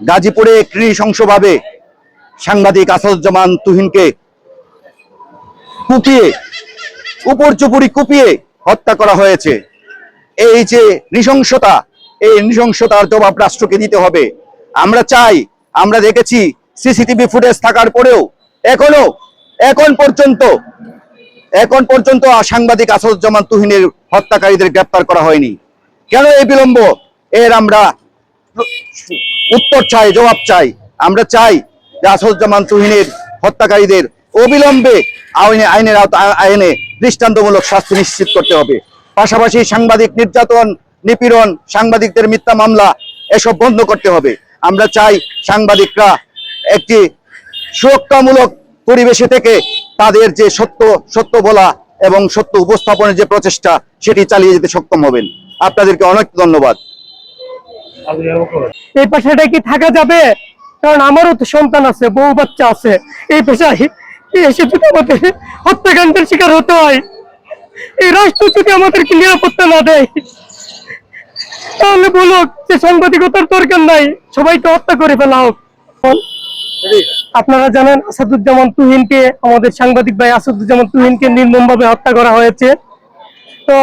গাজীপুরে নৃশংসভাবে সাংবাদিক আসাদুজ্জামান তুহিনকে কুপিয়ে, উপর চুপুরি কুপিয়ে হত্যা করা হয়েছে। এই যে নৃশংসতা, এই নৃশংসতার জবাব রাষ্ট্রকে দিতে হবে। আমরা চাই, আমরা দেখেছি সিসিটিভি ফুটেজ থাকার পরেও এখনও, এখন পর্যন্ত এখন পর্যন্ত সাংবাদিক আসাদুজ্জামান তুহিনের হত্যাকারীদের গ্রেপ্তার করা হয়নি। কেন এই বিলম্ব? এর আমরা উত্তর চাই, জবাব চাই। আমরা চাই যে আসাদুজ্জামান তুহিনের হত্যাকারীদের অবিলম্বে আইনে, আইনের আইনে দৃষ্টান্তমূলক শাস্তি নিশ্চিত করতে হবে। পাশাপাশি সাংবাদিক নির্যাতন, নিপীড়ন, সাংবাদিকদের মিথ্যা মামলা, এসব বন্ধ করতে হবে। আমরা চাই সাংবাদিকরা একটি সুরক্ষামূলক পরিবেশে থেকে তাদের যে সত্য সত্য বলা এবং সত্য উপস্থাপনের যে প্রচেষ্টা, সেটি চালিয়ে যেতে সক্ষম হবেন। আপনাদেরকে অনেক ধন্যবাদ। এই পেশাটা কি থাকা যাবে? কারণ আমারও তো সন্তান আছে, বউ বাচ্চা আছে। এই পেশায় এসে যদি আমাদের হত্যাকাণ্ডের শিকার হতে হয়, এই রাষ্ট্র যদি আমাদেরকে নিরাপত্তা না দেয়, তাহলে বলো যে সাংবাদিকতার দরকার নাই, সবাইকে হত্যা করে ফেলা হোক। আপনারা জানেন আসাদুজ্জামান তুহিনকে, আমাদের সাংবাদিক ভাই আসাদুজ্জামান তুহিনকে নির্মমভাবে হত্যা করা হয়েছে। তো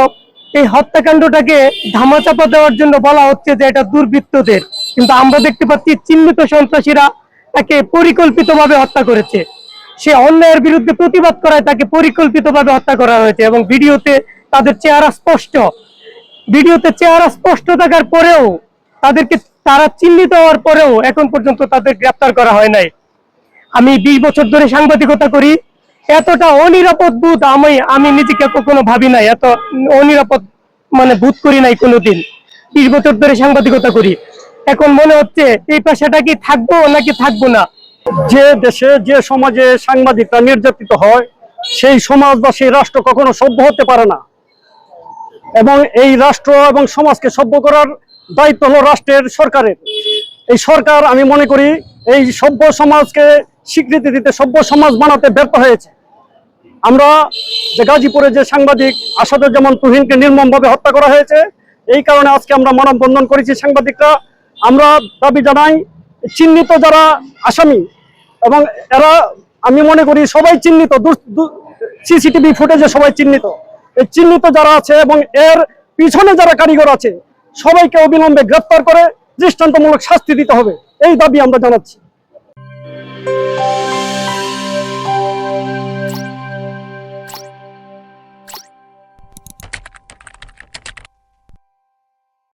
এই হত্যাকাণ্ডটাকে ধামাচাপা দেওয়ার জন্য বলা হচ্ছে যে এটা দুর্বৃত্তদের। কিন্তু আমরা দেখতে পাচ্ছি চিহ্নিত সন্ত্রাসীরা তাকে পরিকল্পিতভাবে হত্যা করেছে। সে অন্যায়ের বিরুদ্ধে প্রতিবাদ করায় তাকে পরিকল্পিতভাবে হত্যা করা হয়েছে এবং ভিডিওতে তাদের চেহারা স্পষ্ট। ভিডিওতে চেহারা স্পষ্ট থাকার পরেও তাদেরকে তারা চিহ্নিত হওয়ার পরেও এখন পর্যন্ত তাদের গ্রেপ্তার করা হয় নাই। আমি বিশ বছর ধরে সাংবাদিকতা করি এতটা অনিরাপদ বোধ আমি আমি নিজেকে কখনো ভাবি নাই। এত অনিরাপদ মানে বোধ করি নাই কোনোদিন। বিশ বছর ধরে সাংবাদিকতা করি। এখন মনে হচ্ছে এই পেশাটা কি থাকব নাকি থাকব না? যে দেশে, যে সমাজে সাংবাদিকরা নির্যাতিত হয়, সেই সমাজ বা সেই রাষ্ট্র কখনো সভ্য হতে পারে না। এবং এই রাষ্ট্র এবং সমাজকে সভ্য করার দায়িত্ব হলো রাষ্ট্রের সরকারের। এই সরকার, আমি মনে করি, এই সভ্য সমাজকে স্বীকৃতি দিতে সভ্য সমাজ বানাতে ব্যর্থ হয়েছে। আমরা যে গাজীপুরে যে সাংবাদিক আসাদুজ্জামান তুহিনকে নির্মমভাবে হত্যা করা হয়েছে, এই কারণে আজকে আমরা মানববন্ধন করেছি সাংবাদিকরা। আমরা দাবি জানাই, চিহ্নিত যারা আসামি, এবং এরা, আমি মনে করি সবাই চিহ্নিত সিসিটিভি ফুটেজে সবাই চিহ্নিত। এই চিহ্নিত যারা আছে এবং এর পিছনে যারা কারিগর আছে, সবাইকে অবিলম্বে গ্রেফতার করে দৃষ্টান্তমূলক শাস্তি দিতে হবে। এই দাবি আমরা জানাচ্ছি।